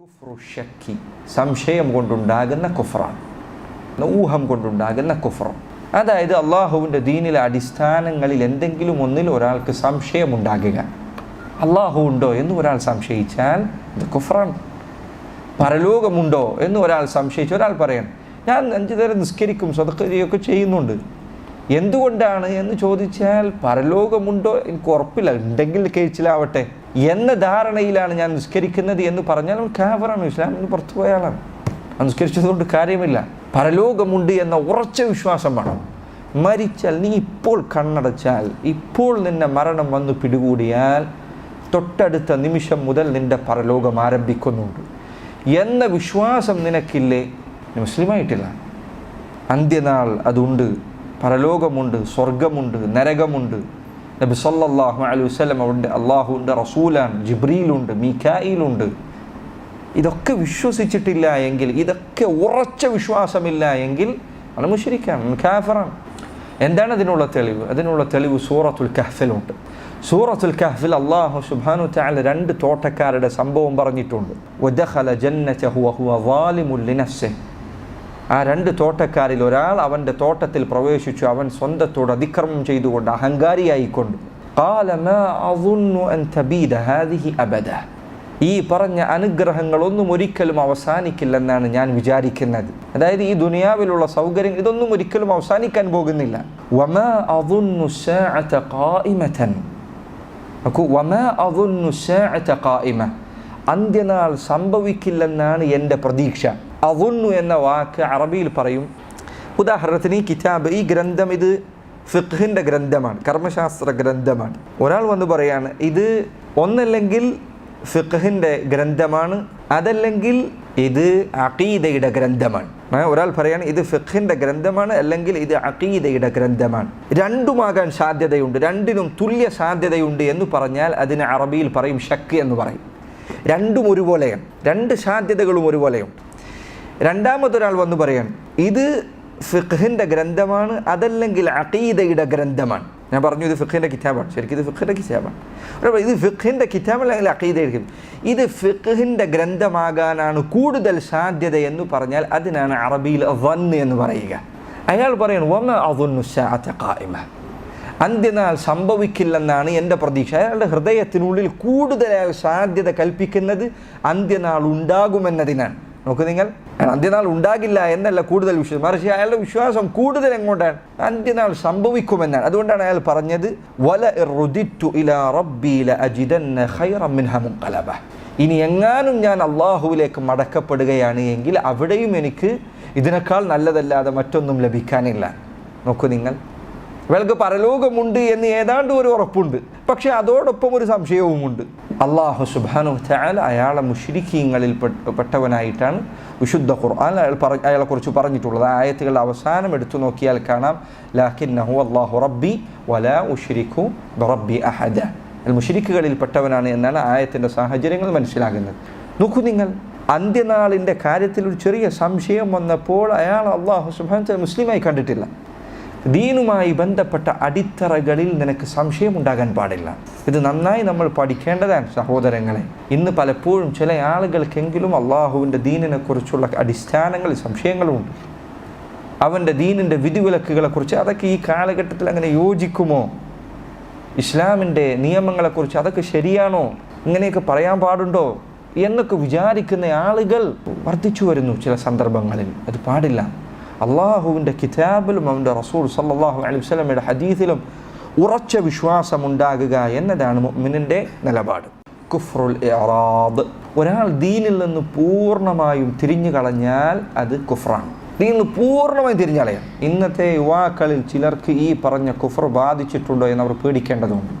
കുഫ്രു ഷക്കി സംശയം കൊണ്ടുണ്ടാകുന്ന കുഫറാണ് ഊഹം കൊണ്ടുണ്ടാകുന്ന കുഫർ അതായത് അള്ളാഹുവിന്റെ ദീനിലെ അടിസ്ഥാനങ്ങളിൽ എന്തെങ്കിലും ഒന്നിൽ ഒരാൾക്ക് സംശയമുണ്ടാകുക അള്ളാഹു ഉണ്ടോ എന്ന് ഒരാൾ സംശയിച്ചാൽ ഇത് കുഫറാണ് പരലോകമുണ്ടോ എന്ന് ഒരാൾ സംശയിച്ച് ഒരാൾ പറയണം. ഞാൻ അഞ്ചു നേരം നിസ്കരിക്കും സ്വതക്കരിയൊക്കെ ചെയ്യുന്നുണ്ട്. എന്തുകൊണ്ടാണ് എന്ന് ചോദിച്ചാൽ പരലോകമുണ്ടോ? എനിക്ക് ഉറപ്പില്ല. ഉണ്ടെങ്കിൽ കഴിച്ചിലാവട്ടെ എന്ന ധാരണയിലാണ് ഞാൻ നിസ്കരിക്കുന്നത് എന്ന് പറഞ്ഞാൽ അവൻ കാഫറാണ് ഇസ്ലാമിന് പുറത്തു പോയ നിസ്കരിച്ചതുകൊണ്ട് കാര്യമില്ല. പരലോകമുണ്ട് എന്ന ഉറച്ച വിശ്വാസം വേണം. മരിച്ചാൽ നീ ഇപ്പോൾ കണ്ണടച്ചാൽ ഇപ്പോൾ നിന്നെ മരണം വന്ന് പിടികൂടിയാൽ തൊട്ടടുത്ത നിമിഷം മുതൽ നിന്റെ പരലോകം ആരംഭിക്കുന്നുണ്ട്. എന്ന വിശ്വാസം നിനക്കില്ലേ? മുസ്ലിമായിട്ടില്ല. അന്ത്യനാൾ അതുണ്ട്. പരലോകമുണ്ട് സ്വർഗമുണ്ട് നരകമുണ്ട്. നബി സല്ലല്ലാഹു അലൈഹി വസല്ലം ഉണ്ട് അള്ളാഹുണ്ട് റസൂലാണ് ജിബ്രീലുണ്ട് മീക്കായിലുണ്ട് ഇതൊക്കെ വിശ്വസിച്ചിട്ടില്ല എങ്കിൽ ഇതൊക്കെ ഉറച്ച വിശ്വാസമില്ല എങ്കിൽ അത് മുഷരിക്കാണ് കാഫറാണ്. എന്താണ് അതിനുള്ള തെളിവ്? അതിനുള്ള തെളിവ് സൂറത്തുൽ കഹ്ഫിലുണ്ട്. സൂറത്തുൽ കഹ്ഫിൽ അള്ളാഹു സുബാനു തആല രണ്ട് തോട്ടക്കാരുടെ സംഭവം പറഞ്ഞിട്ടുണ്ട്. ആ രണ്ട് തോട്ടക്കാരിൽ ഒരാൾ അവന്റെ തോട്ടത്തിൽ പ്രവേശിച്ചു. അവൻ സ്വന്തത്തോട് അതിക്രമം ചെയ്തുകൊണ്ട് അഹങ്കാരിയായിക്കൊണ്ട് ഈ പറഞ്ഞ അനുഗ്രഹങ്ങളൊന്നും ഒരിക്കലും അവസാനിക്കില്ലെന്നാണ് ഞാൻ വിചാരിക്കുന്നത്. അതായത് ഈ ദുനിയാവിലുള്ള സൗകര്യം ഇതൊന്നും ഒരിക്കലും അവസാനിക്കാൻ പോകുന്നില്ല. അന്ത്യനാൾ സംഭവിക്കില്ലെന്നാണ് എന്റെ പ്രതീക്ഷ. അവുന്നു എന്ന വാക്ക് അറബിയിൽ പറയും. ഉദാഹരണത്തിന് ഈ കിതാബ് ഈ ഗ്രന്ഥം ഇത് ഫിഖിന്റെ ഗ്രന്ഥമാണ് കർമ്മശാസ്ത്ര ഗ്രന്ഥമാണ്. ഒരാൾ വന്ന് പറയാണ് ഇത് ഒന്നല്ലെങ്കിൽ ഫിഖിന്റെ ഗ്രന്ഥമാണ് അതല്ലെങ്കിൽ ഇത് അഖീദയുടെ ഗ്രന്ഥമാണ്. ഒരാൾ പറയാണ് ഇത് ഫിഖിന്റെ ഗ്രന്ഥമാണ് അല്ലെങ്കിൽ ഇത് അഖീദയുടെ ഗ്രന്ഥമാണ്. രണ്ടുമാകാൻ സാധ്യതയുണ്ട് രണ്ടിനും തുല്യ സാധ്യതയുണ്ട് എന്ന് പറഞ്ഞാൽ അതിന് അറബിയിൽ പറയും ഷക്ക് എന്ന് പറയും. രണ്ടും ഒരുപോലെയാണ് രണ്ട് സാധ്യതകളും ഒരുപോലെയുണ്ട്. രണ്ടാമതൊരാൾ വന്ന് പറയാണ് ഇത് ഫിഖിന്റെ ഗ്രന്ഥമാണ് അതല്ലെങ്കിൽ അഖീദയുടെ ഗ്രന്ഥമാണ്. ഞാൻ പറഞ്ഞു ഇത് ഫിഖിന്റെ കിതാബാണ്. ശരിക്കും ഇത് ഫിഖിന്റെ കിതാബാണ്. ഇത് ഫിഖിന്റെ കിതാബല്ലെങ്കിൽ അഖീദയായിരിക്കും ഇത് ഫിഖിന്റെ ഗ്രന്ഥമാകാനാണ് കൂടുതൽ സാധ്യത എന്ന് പറഞ്ഞാൽ അതിനാണ് അറബിയിൽ വന്ന് എന്ന് പറയുക. അയാൾ പറയണം വമ അതുന്നുസാമ അന്ത്യനാൾ സംഭവിക്കില്ലെന്നാണ് എന്റെ പ്രതീക്ഷ. അയാളുടെ ഹൃദയത്തിനുള്ളിൽ കൂടുതലായ സാധ്യത കൽപ്പിക്കുന്നത് അന്ത്യനാൾ ഉണ്ടാകുമെന്നതിനാണ്. നോക്കൂ നിങ്ങൾ. അന്ത്യനാൾ ഉണ്ടാകില്ല എന്നല്ല കൂടുതൽ വിശ്വാസം. മറിച്ച് അയാളുടെ വിശ്വാസം കൂടുതൽ എങ്ങോട്ടാണ്? അന്ത്യനാൾ സംഭവിക്കുമെന്നാണ്. അതുകൊണ്ടാണ് അയാൾ പറഞ്ഞത് വല ഇലാ ഇനി എങ്ങാനും ഞാൻ അള്ളാഹുവിലേക്ക് മടക്കപ്പെടുകയാണ് എങ്കിൽ അവിടെയും എനിക്ക് ഇതിനേക്കാൾ നല്ലതല്ലാതെ മറ്റൊന്നും ലഭിക്കാനില്ല. നോക്കൂ നിങ്ങൾ. ഇവൾക്ക് പരലോകമുണ്ട് എന്ന് ഏതാണ്ട് ഒരു ഉറപ്പുണ്ട്. പക്ഷെ അതോടൊപ്പം ഒരു സംശയവുമുണ്ട്. അള്ളാഹു സുബാനു ചായാൽ അയാളെ മുഷിരിക്കീങ്ങളിൽ പെട്ടവനായിട്ടാണ് വിശുദ്ധ ഖുർആൻ അയാൾ പറ അയാളെക്കുറിച്ച് പറഞ്ഞിട്ടുള്ളത്. ആയത്തുകളുടെ അവസാനം എടുത്തു നോക്കിയാൽ കാണാം. ലാഖിൻ നഹു അള്ളാഹു റബ്ബി വല ഉഷിരിഖു റബ്ബി അഹദ. മുഷിരിക്കുകളിൽ പെട്ടവനാണ് എന്നാണ് ആയത്തിന്റെ സാഹചര്യങ്ങൾ മനസ്സിലാകുന്നത്. നോക്കൂ നിങ്ങൾ അന്ത്യനാളിന്റെ കാര്യത്തിൽ ഒരു ചെറിയ സംശയം വന്നപ്പോൾ അയാൾ അള്ളാഹു സുബാൻ മുസ്ലിമായി കണ്ടിട്ടില്ല. ദീനുമായി ബന്ധപ്പെട്ട അടിത്തറകളിൽ നിനക്ക് സംശയം ഉണ്ടാകാൻ പാടില്ല. ഇത് നന്നായി നമ്മൾ പഠിക്കേണ്ടതാണ് സഹോദരങ്ങളെ. ഇന്ന് പലപ്പോഴും ചില ആളുകൾക്കെങ്കിലും അള്ളാഹുവിന്റെ ദീനിനെ കുറിച്ചുള്ള അടിസ്ഥാനങ്ങൾ സംശയങ്ങളുമുണ്ട് അവന്റെ ദീനിന്റെ വിധിവിലക്കുകളെക്കുറിച്ച് അതൊക്കെ ഈ കാലഘട്ടത്തിൽ അങ്ങനെ യോജിക്കുമോ? ഇസ്ലാമിന്റെ നിയമങ്ങളെക്കുറിച്ച് അതൊക്കെ ശരിയാണോ? ഇങ്ങനെയൊക്കെ പറയാൻ പാടുണ്ടോ? എന്നൊക്കെ വിചാരിക്കുന്ന ആളുകൾ വർദ്ധിച്ചു വരുന്നു ചില സന്ദർഭങ്ങളിൽ. അത് പാടില്ല. അള്ളാഹുവിന്റെ കിതാബിലും അവന്റെ റസൂൽ സല്ലാഹു അലൈഹി വസല്ലമയുടെ ഹദീസിലും ഉറച്ച വിശ്വാസം ഉണ്ടാകുക എന്നതാണ് മുഅ്മിനിന്റെ നിലപാട്. കുഫ്രുൽ ഇറാദ്. ഒരാൾ ദീനിൽ നിന്ന് പൂർണമായും തിരിഞ്ഞു കളഞ്ഞാൽ അത് കുഫ്രാണ് ദീനിൽ നിന്ന് പൂർണമായും തിരിഞ്ഞളയാം ഇന്നത്തെ യുവാക്കളിൽ ചിലർക്ക് ഈ പറഞ്ഞ കുഫർ ബാധിച്ചിട്ടുണ്ടോ എന്ന് അവർ പേടിക്കേണ്ടതുണ്ട്.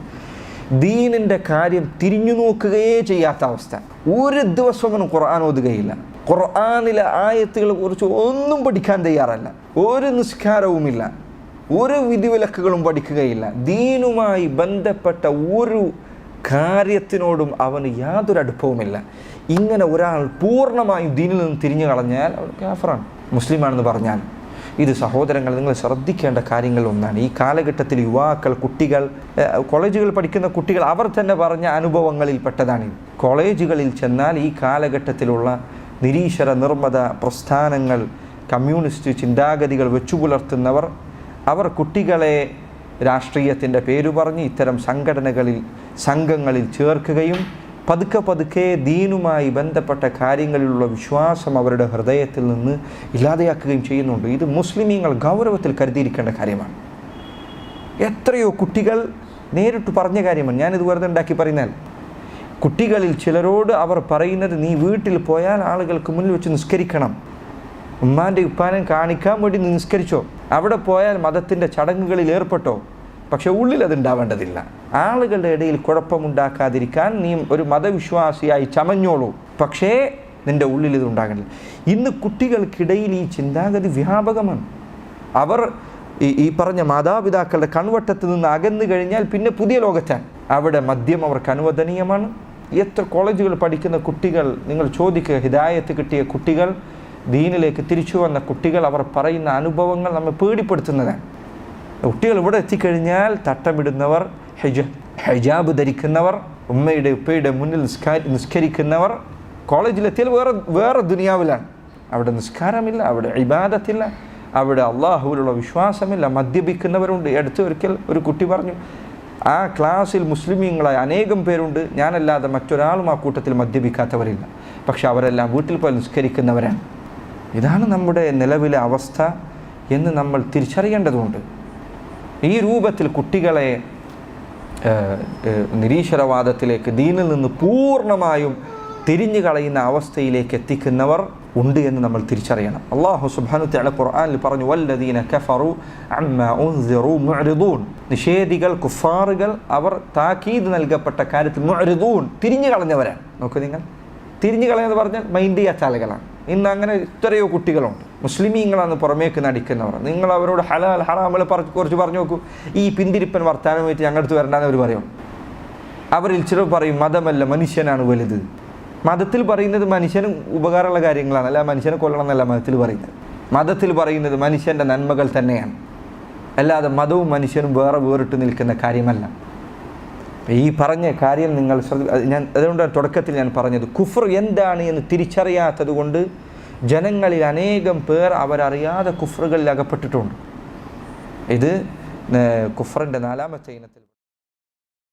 ദീനിന്റെ കാര്യം തിരിഞ്ഞു നോക്കുകയേ ചെയ്യാത്ത അവസ്ഥ. ഒരു ദിവസം ഒന്നും ഖുർആൻ ഓതുകയില്ല. ഖുർആാനിലെ ആയത്തുകളെ കുറിച്ച് ഒന്നും പഠിക്കാൻ തയ്യാറല്ല. ഒരു നിസ്കാരവുമില്ല. ഒരു വിധിവിലക്കുകളും പഠിക്കുകയില്ല. ദീനുമായി ബന്ധപ്പെട്ട ഒരു കാര്യത്തിനോടും അവന് യാതൊരു അടുപ്പവുമില്ല. ഇങ്ങനെ ഒരാൾ പൂർണമായും ദീനിൽ നിന്ന് തിരിഞ്ഞു കളഞ്ഞാൽ അവൻ കാഫറാണ് മുസ്ലിമാണെന്ന് പറഞ്ഞാൽ. ഇത് സഹോദരങ്ങൾ നിങ്ങൾ ശ്രദ്ധിക്കേണ്ട കാര്യങ്ങൾ ഒന്നാണ്. ഈ കാലഘട്ടത്തിൽ യുവാക്കൾ കുട്ടികൾ കോളേജുകൾ പഠിക്കുന്ന കുട്ടികൾ അവർ തന്നെ പറഞ്ഞ അനുഭവങ്ങളിൽ പെട്ടതാണ്. കോളേജുകളിൽ ചെന്നാൽ ഈ കാലഘട്ടത്തിലുള്ള നിരീശ്വര നിർമ്മത പ്രസ്ഥാനങ്ങൾ കമ്മ്യൂണിസ്റ്റ് ചിന്താഗതികൾ വെച്ചുപുലർത്തുന്നവർ അവർ കുട്ടികളെ രാഷ്ട്രീയത്തിന്റെ പേരു പറഞ്ഞ് ഇത്തരം സംഘടനകളിൽ സംഘങ്ങളിൽ ചേർക്കുകയും പതുക്കെ പതുക്കെ ദീനുമായി ബന്ധപ്പെട്ട കാര്യങ്ങളിലുള്ള വിശ്വാസം അവരുടെ ഹൃദയത്തിൽ നിന്ന് ഇല്ലാതെയാക്കുകയും ചെയ്യുന്നുണ്ട്. ഇത് മുസ്ലിമീങ്ങൾ ഗൗരവത്തിൽ കരുതിയിരിക്കേണ്ട കാര്യമാണ്. എത്രയോ കുട്ടികൾ നേരിട്ട് പറഞ്ഞ കാര്യമാണ്. ഞാനിത് വെറുതെ ഉണ്ടാക്കി പറയുന്നാൽ കുട്ടികളിൽ ചിലരോട് അവർ പറയുന്നത് നീ വീട്ടിൽ പോയാൽ ആളുകൾക്ക് മുന്നിൽ വെച്ച് നിസ്കരിക്കണം. ഉമ്മാന്റെ ഉപ്പാനം കാണിക്കാൻ വേണ്ടി നിസ്കരിച്ചോ. അവിടെ പോയാൽ മതത്തിന്റെ ചടങ്ങുകളിൽ ഏർപ്പെട്ടോ. പക്ഷെ ഉള്ളിൽ അത് ഉണ്ടാവേണ്ടതില്ല. ആളുകളുടെ ഇടയിൽ കുഴപ്പമുണ്ടാക്കാതിരിക്കാൻ നീ ഒരു മതവിശ്വാസിയായി ചമഞ്ഞോളൂ. പക്ഷേ നിന്റെ ഉള്ളിൽ ഇത് ഇന്ന് കുട്ടികൾക്കിടയിൽ ഈ ചിന്താഗതി വ്യാപകമാണ്. അവർ ഈ ഈ പറഞ്ഞ മാതാപിതാക്കളുടെ കൺവട്ടത്തിൽ നിന്ന് അകന്നു കഴിഞ്ഞാൽ പിന്നെ പുതിയ ലോകത്താണ്. അവിടെ മദ്യം അവർക്ക് അനുവദനീയമാണ്. എത്ര കോളേജുകൾ പഠിക്കുന്ന കുട്ടികൾ നിങ്ങൾ ചോദിക്കുക ഹിദായത്ത് കിട്ടിയ കുട്ടികൾ ദീനിലേക്ക് തിരിച്ചു വന്ന കുട്ടികൾ അവർ പറയുന്ന അനുഭവങ്ങൾ നമ്മെ പേടിപ്പെടുത്തുന്നതാണ് കുട്ടികൾ ഇവിടെ എത്തിക്കഴിഞ്ഞാൽ തട്ടമിടുന്നവർ ഹെജ ഹെജാബ് ധരിക്കുന്നവർ ഉമ്മയുടെ ഉപ്പയുടെ മുന്നിൽ നിസ്കാ നിസ്കരിക്കുന്നവർ കോളേജിലെത്തിയാൽ വേറെ വേറെ ദുനിയാവിലാണ്. അവിടെ നിസ്കാരമില്ല അവിടെ ഇബാദത്തില്ല അവിടെ അള്ളാഹുവിലുള്ള വിശ്വാസമില്ല. മദ്യപിക്കുന്നവരുണ്ട്. അടുത്ത് ഒരിക്കൽ ഒരു കുട്ടി പറഞ്ഞു ആ ക്ലാസ്സിൽ മുസ്ലിമീങ്ങളായ അനേകം പേരുണ്ട്. ഞാനല്ലാതെ മറ്റൊരാളും ആ കൂട്ടത്തിൽ മദ്യപിക്കാത്തവരില്ല. പക്ഷെ അവരെല്ലാം വീട്ടിൽ പോയി നിസ്കരിക്കുന്നവരാണ്. ഇതാണ് നമ്മുടെ നിലവിലെ അവസ്ഥ എന്ന് നമ്മൾ തിരിച്ചറിയേണ്ടതുണ്ട്. ഈ രൂപത്തിൽ കുട്ടികളെ നിരീശ്വരവാദത്തിലേക്ക് ദീനിൽ നിന്ന് പൂർണമായും തിരിഞ്ഞു കളയുന്ന അവസ്ഥയിലേക്ക് എത്തിക്കുന്നവർ ഉണ്ട് എന്ന് നമ്മൾ തിരിച്ചറിയണം. അള്ളാഹു സുബാനു തല ഖുർആാനിൽ പറഞ്ഞു വല്ലദീന കഫറു അമ്മ ഉൻസിറു മുഅരിദൂൻ. നിഷേധികൾ കുഫാറുകൾ അവർ താക്കീത് നൽകപ്പെട്ട കാര്യത്തിൽ മുഅരിദൂൻ തിരിഞ്ഞു കളഞ്ഞവരാണ്. നോക്കൂ നിങ്ങൾ. തിരിഞ്ഞു കളഞ്ഞെന്ന് പറഞ്ഞാൽ മൈൻഡ് ചെയ്യാത്ത ആളുകളാണ്. ഇന്ന് അങ്ങനെ എത്രയോ കുട്ടികളുണ്ട്. മുസ്ലിമീങ്ങളാണ് പുറമേക്ക് നടിക്കുന്നവർ. നിങ്ങൾ അവരോട് ഹലാൽ ഹറാമൽ പറഞ്ഞ് കുറച്ച് പറഞ്ഞു നോക്കൂ. ഈ പിന്തിരിപ്പൻ വർത്താനമായിട്ട് ഞങ്ങളുടെ അടുത്ത് വരണ്ടെന്ന് അവർ പറയും. അവരിൽ ചിലർ പറയും മതമല്ല മനുഷ്യനാണ് വലുത്. മതത്തിൽ പറയുന്നത് മനുഷ്യന് ഉപകാരമുള്ള കാര്യങ്ങളാണ്. അല്ല മനുഷ്യനെ കൊല്ലണം എന്നല്ല മതത്തിൽ പറയുന്നത്. മതത്തിൽ പറയുന്നത് മനുഷ്യന്റെ നന്മകൾ തന്നെയാണ്. അല്ലാതെ മതവും മനുഷ്യനും വേറെ വേറിട്ട് നിൽക്കുന്ന കാര്യമല്ല. ഈ പറഞ്ഞ കാര്യം നിങ്ങൾ ഞാൻ അതുകൊണ്ട് തുടക്കത്തിൽ ഞാൻ പറഞ്ഞത് കുഫർ എന്താണ് എന്ന് തിരിച്ചറിയാത്തത് കൊണ്ട് ജനങ്ങളിൽ അനേകം പേർ അവരറിയാതെ കുഫറുകളിൽ അകപ്പെട്ടിട്ടുണ്ട്. ഇത് കുഫറിന്റെ നാലാമത്തെ ഇനത്തിൽ